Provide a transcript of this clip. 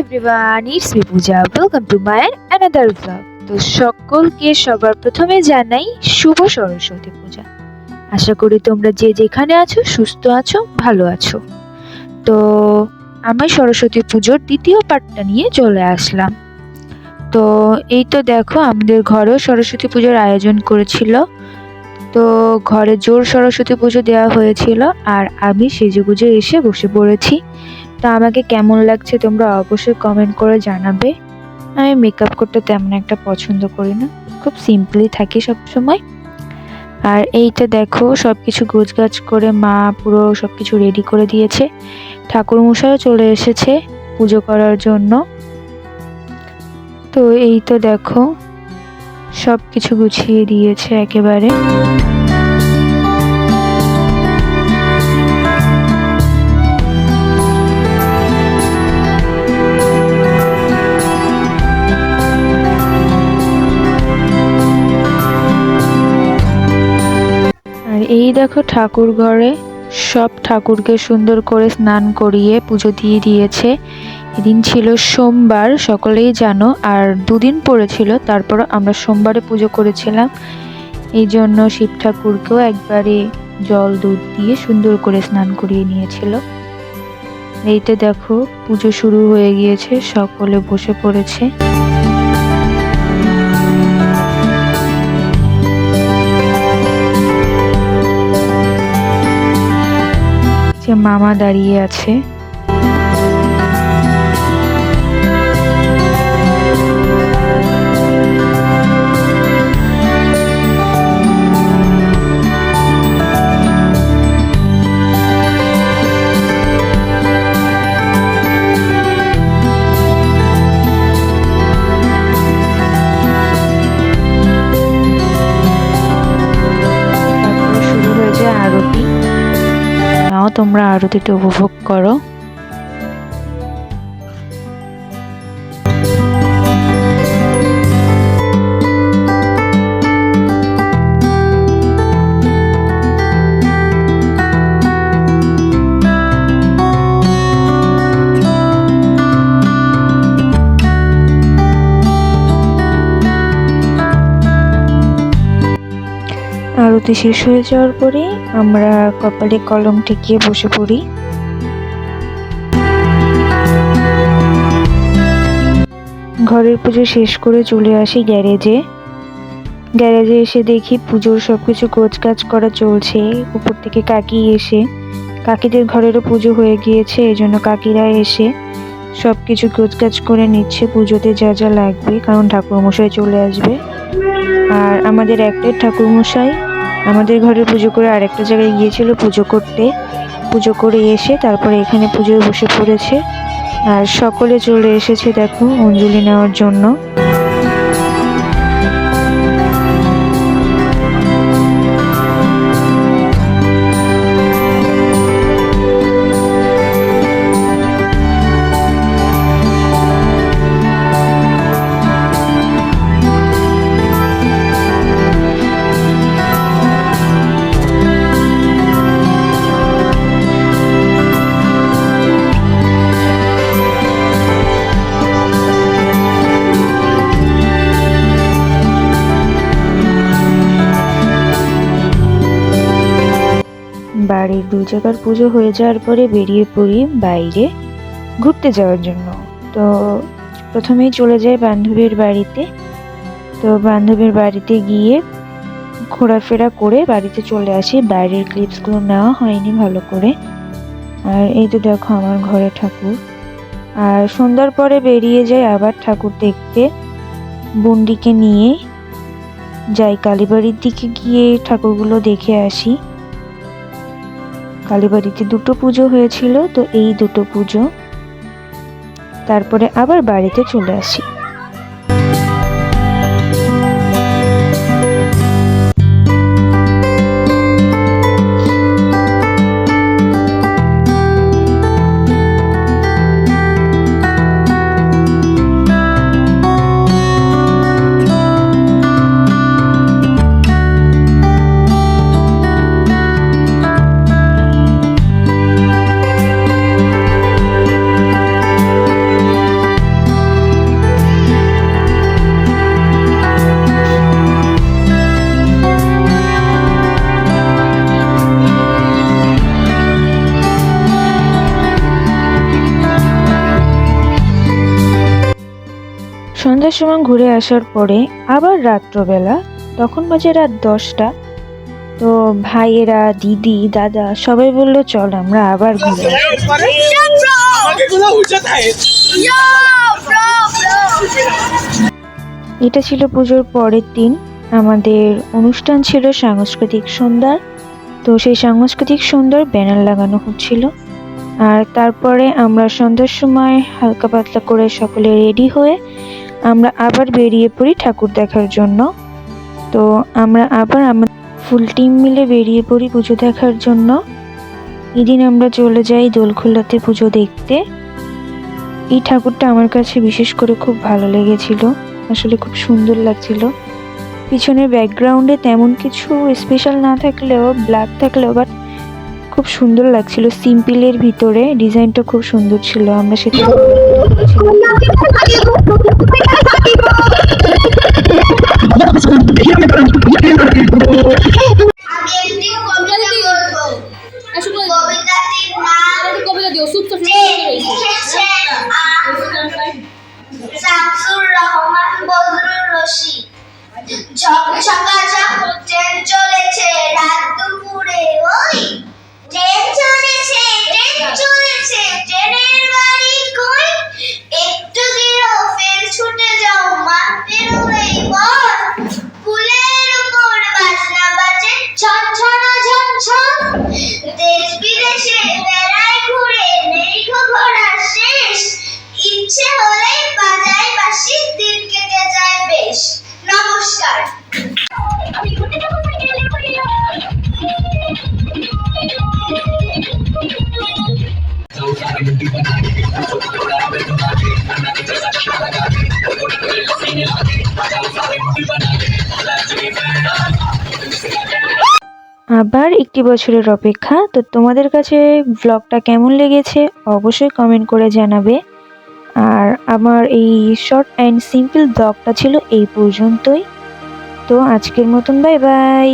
Everyone it's me Puja welcome to my another blog তো সকলকে সবার প্রথমে জানাই শুভ সরস্বতী পূজা। আশা করি তোমরা যে যেখানে আছো, সুস্থ আছো, ভালো আছো। তো আমি সরস্বতী পুজোর দ্বিতীয় পার্টটা নিয়ে চলে আসলাম। তো এই তো দেখো, আমাদের ঘরেও সরস্বতী পুজোর আয়োজন করেছিল। তো ঘরে জোর সরস্বতী পুজো দেওয়া হয়েছিল, আর আমি সেজেগুজে এসে বসে পড়েছি। তো আমাকে কেমন লাগছে তোমরা অবশ্যই কমেন্ট করে জানাবে। আমি মেকআপ করতে তেমন একটা পছন্দ করি না, খুব সিম্পলি থাকি সব সময় আর এইটা দেখো সব কিছু গোছগাছ করে মা পুরো সব কিছু রেডি করে দিয়েছে। ঠাকুর মশাইও চলে এসেছে পুজো করার জন্য। তো এই তো দেখো সব কিছু গুছিয়ে দিয়েছে একেবারে। এই দেখো ঠাকুর ঘরে সব ঠাকুরকে সুন্দর করে স্নান করিয়ে পুজো দিয়ে দিয়েছে। এদিন ছিল সোমবার, সকলেই জানো, আর দুদিন পড়েছিল, তারপর আমরা সোমবারে পুজো করেছিলাম। এই জন্য শিব ঠাকুরকেও একবারে জল, দুধ দিয়ে সুন্দর করে স্নান করিয়ে নিয়েছিল। এইতে দেখো পুজো শুরু হয়ে গিয়েছে, সকলে বসে পড়েছে। মামা দাঁড়িয়ে আছে। আরতিটা উপভোগ করো। আরতি শেষ হয়ে যাওয়ার পরে আমরা কপালে কলম ঠেকিয়ে বসে পড়ি। ঘরের পুজো শেষ করে চলে আসি গ্যারেজে। গ্যারেজে এসে দেখি পুজোর সবকিছু গোছগাছ করা চলছে, উপর থেকে কাকি এসে। কাকিদের ঘরেরও পুজো হয়ে গিয়েছে, এই জন্য কাকিরা এসে সব কিছু গোছগাছ করে নিচ্ছে, পুজোতে যা যা লাগবে, কারণ ঠাকুরমশাই চলে আসবে। আর আমাদের একটাই ঠাকুরমশাই আমাদের ঘরে পুজো করে আরেকটা জায়গায় গিয়েছিল পুজো করতে। পুজো করে এসে তারপরে এখানে পুজোয় বসে পড়েছে। আর সকলে চলে এসেছে দেখো, অঞ্জলি নেওয়ার জন্য। বাড়ির দু জায়গার পুজো হয়ে যাওয়ার পরে বেরিয়ে পড়ি বাইরে ঘুরতে যাওয়ার জন্য। তো প্রথমেই চলে যাই বান্ধবীর বাড়িতে। তো বান্ধবীর বাড়িতে গিয়ে ঘোরাফেরা করে বাড়িতে চলে আসি। বাইরের ক্লিপসগুলো নেওয়া হয়নি ভালো করে। আর এই তো দেখো আমার ঘরে ঠাকুর। আর সন্ধ্যার পরে বেরিয়ে যাই আবার ঠাকুর দেখতে। বন্ডিকে নিয়ে যাই কালীবাড়ির দিকে গিয়ে ঠাকুরগুলো দেখে আসি। কালীবাড়িতে দুটো পুজো হয়েছিল তো এই দুটো পুজো। তারপরে আবার বাড়িতে চলে আসি। অনেকটা সময় ঘুরে আসার পরে আবার রাত্রবেলা, তখন বাজে রাত দশটা, তো ভাইয়েরা, দিদি, দাদা সবাই বলল, চল আমরা আবার ঘুরে এটা ছিল পুজোর পরের দিন। আমাদের অনুষ্ঠান ছিল সাংস্কৃতিক সন্ধ্যার। তো সেই সাংস্কৃতিক সন্ধ্যার ব্যানার লাগানো হচ্ছিল। আর তারপরে আমরা সন্ধ্যার সময় হালকা পাতলা করে সকলে রেডি হয়ে আমরা আবার বেরিয়ে পড়ি ঠাকুর দেখার জন্য। তো আমরা আবার আমার ফুল টিম মিলে বেরিয়ে পড়ি পুজো দেখার জন্য। এদিন আমরা চলে যাই দোলখোলাতে পুজো দেখতে। এই ঠাকুরটা আমার কাছে বিশেষ করে খুব ভালো লেগেছিল। আসলে খুব সুন্দর লাগছিল। পিছনের ব্যাকগ্রাউন্ডে তেমন কিছু স্পেশাল না থাকলেও, ব্ল্যাক থাকলেও, বাট খুব সুন্দর লাগছিল। সিম্পলের ভিতরে ডিজাইনটা খুব সুন্দর ছিল। আমরা সেটা যে শামসুর রহমান বদরুর রশিদ ঝকঝকাঝক ট্রেন চলেছে রাত দুপুরে ওই Appreciate that. আবার একটি বছরের অপেক্ষা। তো তোমাদের কাছে ব্লগটা কেমন লেগেছে অবশ্যই কমেন্ট করে জানাবে। আর আমার এই শর্ট অ্যান্ড সিম্পল ব্লগটা ছিল এই পর্যন্তই। তো আজকের মতন বাই বাই